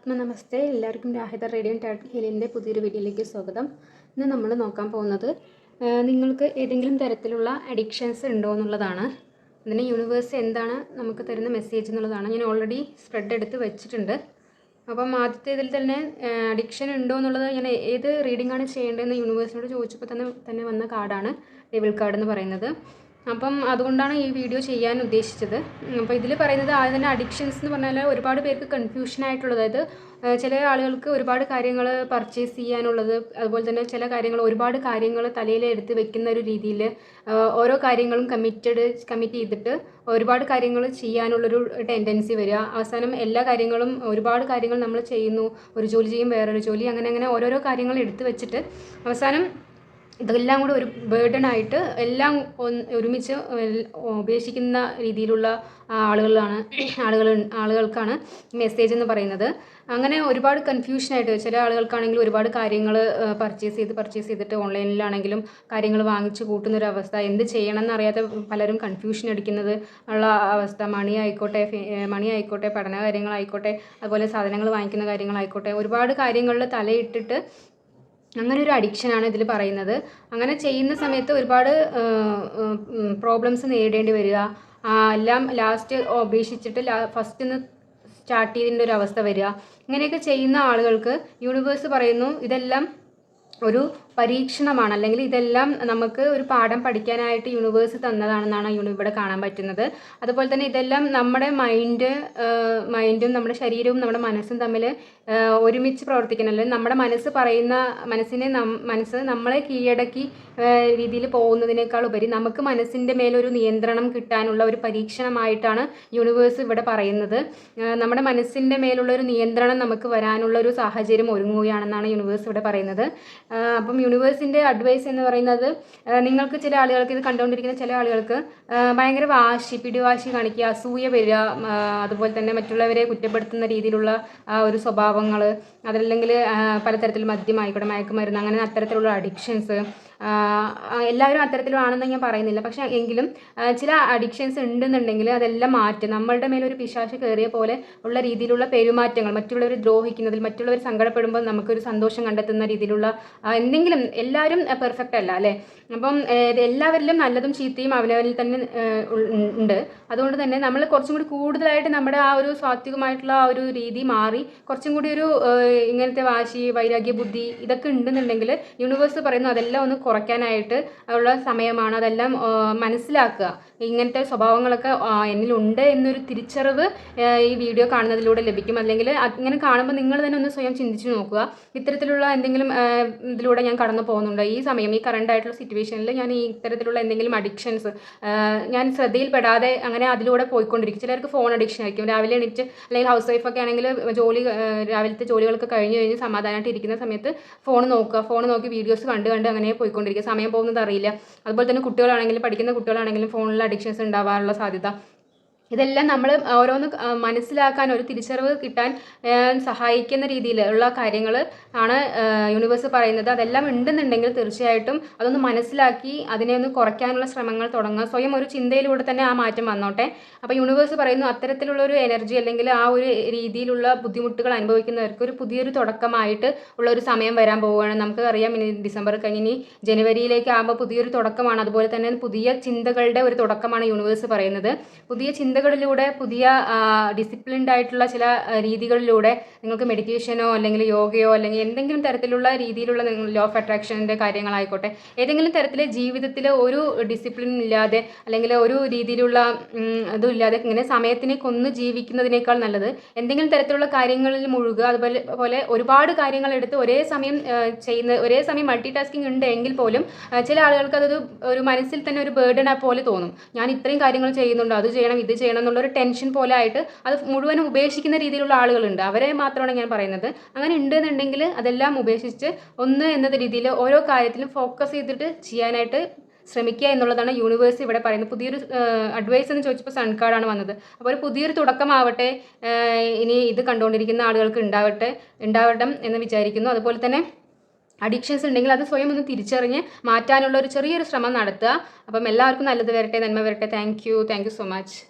ആത്മനമസ്തേ എല്ലാവർക്കും രാഹിത radio tat ഹീലിന്റെ പുതിയൊരു വീഡിയോയിലേക്ക് സ്വാഗതം. ഇന്ന് നമ്മൾ നോക്കാൻ പോകുന്നത് നിങ്ങൾക്ക് ഏതെങ്കിലും തരത്തിലുള്ള അഡിക്ഷൻസ് ഉണ്ടോ എന്നുള്ളതാണ്. അതിന് യൂണിവേഴ്സ് എന്താണ് നമുക്ക് തരുന്ന മെസ്സേജ് എന്നുള്ളതാണ്. ഞാൻ ഓൾറെഡി സ്പ്രെഡ് എടുത്ത് വെച്ചിട്ടുണ്ട്. അപ്പം ആദ്യത്തെ ഇതിൽ തന്നെ അഡിക്ഷൻ ഉണ്ടോ എന്നുള്ളത് ഞാൻ ഏത് റീഡിംഗ് ആണ് ചെയ്യേണ്ടതെന്ന് യൂണിവേഴ്സിനോട് ചോദിച്ചപ്പോൾ തന്നെ തന്നെ വന്ന കാർഡാണ് ഡെവിൾ കാർഡ് എന്ന് പറയുന്നത്. അപ്പം അതുകൊണ്ടാണ് ഈ വീഡിയോ ചെയ്യാൻ ഉദ്ദേശിച്ചത്. അപ്പോൾ ഇതിൽ പറയുന്നത് ആദ്യം തന്നെ അഡിക്ഷൻസ് എന്ന് പറഞ്ഞാൽ ഒരുപാട് പേർക്ക് കൺഫ്യൂഷൻ ആയിട്ടുള്ളത്. അതായത് ചില ആളുകൾക്ക് ഒരുപാട് കാര്യങ്ങൾ പർച്ചേസ് ചെയ്യാനുള്ളത് അതുപോലെ തന്നെ ചില കാര്യങ്ങൾ ഒരുപാട് കാര്യങ്ങൾ തലയിൽ എടുത്ത് വെക്കുന്ന ഒരു രീതിയിൽ ഓരോ കാര്യങ്ങളും കമ്മിറ്റഡ് കമ്മിറ്റ് ചെയ്തിട്ട് ഒരുപാട് കാര്യങ്ങൾ ചെയ്യാനുള്ളൊരു ടെൻഡൻസി വരിക. അവസാനം എല്ലാ കാര്യങ്ങളും ഒരുപാട് കാര്യങ്ങൾ നമ്മൾ ചെയ്യുന്നു. ഒരു ജോലി ചെയ്യും വേറൊരു ജോലി അങ്ങനെ അങ്ങനെ ഓരോരോ കാര്യങ്ങൾ എടുത്തു വെച്ചിട്ട് അവസാനം ഇതെല്ലാം കൂടെ ഒരു ബേർഡൻ ആയിട്ട് എല്ലാം ഒരുമിച്ച് ഉപേക്ഷിക്കുന്ന രീതിയിലുള്ള ആളുകളാണ് ആളുകൾ ആളുകൾക്കാണ് മെസ്സേജ് എന്ന് പറയുന്നത്. അങ്ങനെ ഒരുപാട് കൺഫ്യൂഷനായിട്ട് ചില ആളുകൾക്കാണെങ്കിൽ ഒരുപാട് കാര്യങ്ങൾ പർച്ചേസ് ചെയ്ത് പർച്ചേസ് ചെയ്തിട്ട് ഓൺലൈനിലാണെങ്കിലും കാര്യങ്ങൾ വാങ്ങിച്ചു കൂട്ടുന്ന ഒരു അവസ്ഥ. എന്ത് ചെയ്യണം എന്നറിയാത്ത പലരും കൺഫ്യൂഷൻ അടിക്കുന്നത് ഉള്ള അവസ്ഥ. മണി ആയിക്കോട്ടെ മണി ആയിക്കോട്ടെ പഠന കാര്യങ്ങളായിക്കോട്ടെ അതുപോലെ സാധനങ്ങൾ വാങ്ങിക്കുന്ന കാര്യങ്ങളായിക്കോട്ടെ. ഒരുപാട് കാര്യങ്ങളിൽ തലയിട്ടിട്ട് അങ്ങനെ ഒരു അഡിക്ഷനാണ് ഇതിൽ പറയുന്നത്. അങ്ങനെ ചെയ്യുന്ന സമയത്ത് ഒരുപാട് പ്രോബ്ലംസ് നേരിടേണ്ടി വരിക. എല്ലാം ലാസ്റ്റ് ഉപേക്ഷിച്ചിട്ട് ലാ ഫസ്റ്റ് നിന്ന് സ്റ്റാർട്ട് ചെയ്തതിന്റെ ഒരു അവസ്ഥ വരിക. ഇങ്ങനെയൊക്കെ ചെയ്യുന്ന ആളുകൾക്ക് യൂണിവേഴ്സ് പറയുന്നു ഇതെല്ലാം ഒരു പരീക്ഷണമാണ്. അല്ലെങ്കിൽ ഇതെല്ലാം നമുക്ക് ഒരു പാഠം പഠിക്കാനായിട്ട് യൂണിവേഴ്സ് തന്നതാണെന്നാണ് ഇവിടെ കാണാൻ പറ്റുന്നത്. അതുപോലെ തന്നെ ഇതെല്ലാം നമ്മുടെ മൈൻഡ് മൈൻഡും നമ്മുടെ ശരീരവും നമ്മുടെ മനസ്സും തമ്മിൽ ഒരുമിച്ച് പ്രവർത്തിക്കണം. അല്ലെങ്കിൽ നമ്മുടെ മനസ്സ് പറയുന്ന മനസ്സിനെ മനസ്സ് നമ്മളെ കീഴടക്കി രീതിയിൽ പോകുന്നതിനേക്കാൾ ഉപരി നമുക്ക് മനസ്സിന്റെ മേലൊരു നിയന്ത്രണം കിട്ടാനുള്ള ഒരു പരീക്ഷണമായിട്ടാണ് യൂണിവേഴ്സ് ഇവിടെ പറയുന്നത്. നമ്മുടെ മനസ്സിന്റെ മേലുള്ള ഒരു നിയന്ത്രണം നമുക്ക് വരാനുള്ള ഒരു സാഹചര്യം ഒരുങ്ങുകയാണെന്നാണ് യൂണിവേഴ്സ് ഇവിടെ പറയുന്നത്. അപ്പം യൂണിവേഴ്സിന്റെ അഡ്വൈസ് എന്ന് പറയുന്നത് നിങ്ങൾക്ക് ചില ആളുകൾക്ക് ഇത് കണ്ടുകൊണ്ടിരിക്കുന്ന ചില ആളുകൾക്ക് ഭയങ്കര വാശി പിടിവാശി കാണിക്കുക അസൂയ വരിക അതുപോലെ തന്നെ മറ്റുള്ളവരെ കുറ്റപ്പെടുത്തുന്ന രീതിയിലുള്ള ഒരു സ്വഭാവങ്ങൾ അതല്ലെങ്കിൽ പലതരത്തിൽ മദ്യമായിക്കോട്ടെ മയക്കുമരുന്ന് അങ്ങനെ അത്തരത്തിലുള്ള അഡിക്ഷൻസ് എല്ലാവരും അത്തരത്തിലാണെന്ന് ഞാൻ പറയുന്നില്ല. പക്ഷേ എങ്കിലും ചില അഡിക്ഷൻസ് ഉണ്ടെന്നുണ്ടെങ്കിൽ അതെല്ലാം മാറ്റും. നമ്മളുടെ മേലൊരു പിശാശ് കയറിയ പോലെ ഉള്ള രീതിയിലുള്ള പെരുമാറ്റങ്ങൾ മറ്റുള്ളവർ ദ്രോഹിക്കുന്നതിൽ മറ്റുള്ളവർ സങ്കടപ്പെടുമ്പോൾ നമുക്കൊരു സന്തോഷം കണ്ടെത്തുന്ന രീതിയിലുള്ള എന്തെങ്കിലും എല്ലാവരും പെർഫെക്റ്റ് അല്ല അല്ലേ? അപ്പം എല്ലാവരിലും നല്ലതും ചീത്തയും അവനവരിൽ തന്നെ ഉണ്ട്. അതുകൊണ്ട് തന്നെ നമ്മൾ കുറച്ചും കൂടി കൂടുതലായിട്ട് നമ്മുടെ ആ ഒരു സ്വാത്വികമായിട്ടുള്ള ആ ഒരു രീതി മാറി കുറച്ചും കൂടി ഒരു ഇങ്ങനത്തെ വാശി വൈരാഗ്യ ബുദ്ധി ഇതൊക്കെ ഉണ്ടെന്നുണ്ടെങ്കിൽ യൂണിവേഴ്സ് പറയുന്നു അതെല്ലാം ഒന്ന് കുറയ്ക്കാനായിട്ട് ഉള്ള സമയമാണ് അതെല്ലാം മനസ്സിലാക്കുക. ഇങ്ങനത്തെ സ്വഭാവങ്ങളൊക്കെ എന്നിലുണ്ട് എന്നൊരു തിരിച്ചറിവ് ഈ വീഡിയോ കാണുന്നതിലൂടെ ലഭിക്കും. അല്ലെങ്കിൽ അങ്ങനെ കാണുമ്പോൾ നിങ്ങൾ തന്നെ ഒന്ന് സ്വയം ചിന്തിച്ച് നോക്കുക. ഇത്തരത്തിലുള്ള എന്തെങ്കിലും ഇതിലൂടെ ഞാൻ കടന്നു പോകുന്നുണ്ട്? ഈ സമയം ഈ കറണ്ട് ആയിട്ടുള്ള സിറ്റുവേഷനിൽ ഞാൻ ഈ ഇത്തരത്തിലുള്ള എന്തെങ്കിലും അഡിക്ഷൻസ് ഞാൻ ശ്രദ്ധയിൽപ്പെടാതെ അങ്ങനെ അതിലൂടെ പോയിക്കൊണ്ടിരിക്കും. ചിലർക്ക് ഫോൺ അഡിക്ഷൻ ആയിരിക്കും. രാവിലെ എണീറ്റ് അല്ലെങ്കിൽ ഹൗസ് വൈഫൊക്കെ ആണെങ്കിൽ ജോലി രാവിലത്തെ ജോലികളൊക്കെ കഴിഞ്ഞ് കഴിഞ്ഞ് സമാധാനമായിട്ട് ഇരിക്കുന്ന സമയത്ത് ഫോൺ നോക്കുക. ഫോൺ നോക്കി വീഡിയോസ് കണ്ട് കണ്ട് അങ്ങനെ പോയിക്കൊണ്ടിരിക്കുക സമയം പോകുന്നത് അറിയില്ല. അതുപോലെ തന്നെ കുട്ടികളാണെങ്കിലും പഠിക്കുന്ന കുട്ടികളാണെങ്കിലും ഫോണിൽ അഡിക്ഷൻസ് ഉണ്ടാവാനുള്ള സാധ്യത ഇതെല്ലാം നമ്മൾ ഓരോന്ന് മനസ്സിലാക്കാൻ ഒരു തിരിച്ചറിവ് കിട്ടാൻ സഹായിക്കുന്ന രീതിയിലുള്ള കാര്യങ്ങൾ ആണ് യൂണിവേഴ്സ് പറയുന്നത്. അതെല്ലാം ഉണ്ടെന്നുണ്ടെങ്കിൽ തീർച്ചയായിട്ടും അതൊന്ന് മനസ്സിലാക്കി അതിനെ ഒന്ന് കുറയ്ക്കാനുള്ള ശ്രമങ്ങൾ തുടങ്ങുക സ്വയം ഒരു ചിന്തയിലൂടെ തന്നെ ആ മാറ്റം വന്നോട്ടെ. അപ്പോൾ യൂണിവേഴ്സ് പറയുന്നു അത്തരത്തിലുള്ള ഒരു എനർജി അല്ലെങ്കിൽ ആ ഒരു രീതിയിലുള്ള ബുദ്ധിമുട്ടുകൾ അനുഭവിക്കുന്നവർക്ക് ഒരു പുതിയൊരു തുടക്കമായിട്ട് ഉള്ള ഒരു സമയം വരാൻ പോവുകയാണ്. നമുക്ക് അറിയാം ഇനി ഡിസംബർ കഴിഞ്ഞ് ഇനി ജനുവരിയിലേക്ക് ആകുമ്പോൾ പുതിയൊരു തുടക്കമാണ്. അതുപോലെ തന്നെ പുതിയ ചിന്തകളുടെ ഒരു തുടക്കമാണ് യൂണിവേഴ്സ് പറയുന്നത്. പുതിയ ചിന്തകളിലൂടെ പുതിയ ഡിസിപ്ലിൻഡ് ആയിട്ടുള്ള ചില രീതികളിലൂടെ നിങ്ങൾക്ക് മെഡിറ്റേഷനോ അല്ലെങ്കിൽ യോഗയോ അല്ലെങ്കിൽ എന്തെങ്കിലും തരത്തിലുള്ള രീതിയിലുള്ള നിങ്ങൾ ലോ ഓഫ് അട്രാക്ഷന്റെ കാര്യങ്ങളായിക്കോട്ടെ ഏതെങ്കിലും തരത്തിൽ ജീവിതത്തിൽ ഒരു ഡിസിപ്ലിൻ ഇല്ലാതെ അല്ലെങ്കിൽ ഒരു രീതിയിലുള്ള ഇതും ഇല്ലാതെ ഇങ്ങനെ സമയത്തിനെ കൊന്ന് ജീവിക്കുന്നതിനേക്കാൾ നല്ലത് എന്തെങ്കിലും തരത്തിലുള്ള കാര്യങ്ങളിൽ മുഴുകുക അതുപോലെ പോലെ ഒരുപാട് കാര്യങ്ങൾ എടുത്ത് ഒരേ സമയം ചെയ്യുന്ന ഒരേ സമയം മൾട്ടി ടാസ്കിങ് ഉണ്ട് എങ്കിൽ പോലും ചില ആളുകൾക്ക് അതൊരു ഒരു മനസ്സിൽ തന്നെ ഒരു ബേർഡൻ പോലെ തോന്നും. ഞാൻ ഇത്രയും കാര്യങ്ങൾ ചെയ്യുന്നുണ്ട് അത് ചെയ്യണം ഇത് ചെയ്യണം എന്നുള്ള ഒരു ടെൻഷൻ പോലെ ആയിട്ട് അത് മുഴുവനും ഉപേക്ഷിക്കുന്ന രീതിയിലുള്ള ആളുകളുണ്ട്. അവരെ മാത്രമാണ് ഞാൻ പറയുന്നത്. അങ്ങനെ ഉണ്ട് എന്നുണ്ടെങ്കിൽ അതെല്ലാം ഉപേക്ഷിച്ച് ഒന്ന് എന്ന രീതിയിൽ ഓരോ കാര്യത്തിലും ഫോക്കസ് ചെയ്തിട്ട് ചെയ്യാനായിട്ട് ശ്രമിക്കുക എന്നുള്ളതാണ് യൂണിവേഴ്സ് ഇവിടെ പറയുന്നത്. പുതിയൊരു അഡ്വൈസ് എന്ന് ചോദിച്ചപ്പോൾ സൺകാർഡാണ് വന്നത്. അപ്പോൾ ഒരു പുതിയൊരു തുടക്കമാവട്ടെ ഇനി ഇത് കണ്ടുകൊണ്ടിരിക്കുന്ന ആളുകൾക്ക് ഉണ്ടാവട്ടെ ഉണ്ടാവട്ടെ എന്ന് വിചാരിക്കുന്നു. അതുപോലെ തന്നെ അഡിക്ഷൻസ് ഉണ്ടെങ്കിൽ അത് സ്വയം ഒന്ന് തിരിച്ചറിഞ്ഞ് മാറ്റാനുള്ള ഒരു ചെറിയൊരു ശ്രമം നടത്തുക. അപ്പം എല്ലാവർക്കും നല്ലത് വരട്ടെ നന്മ വരട്ടെ. Thank you thank you so much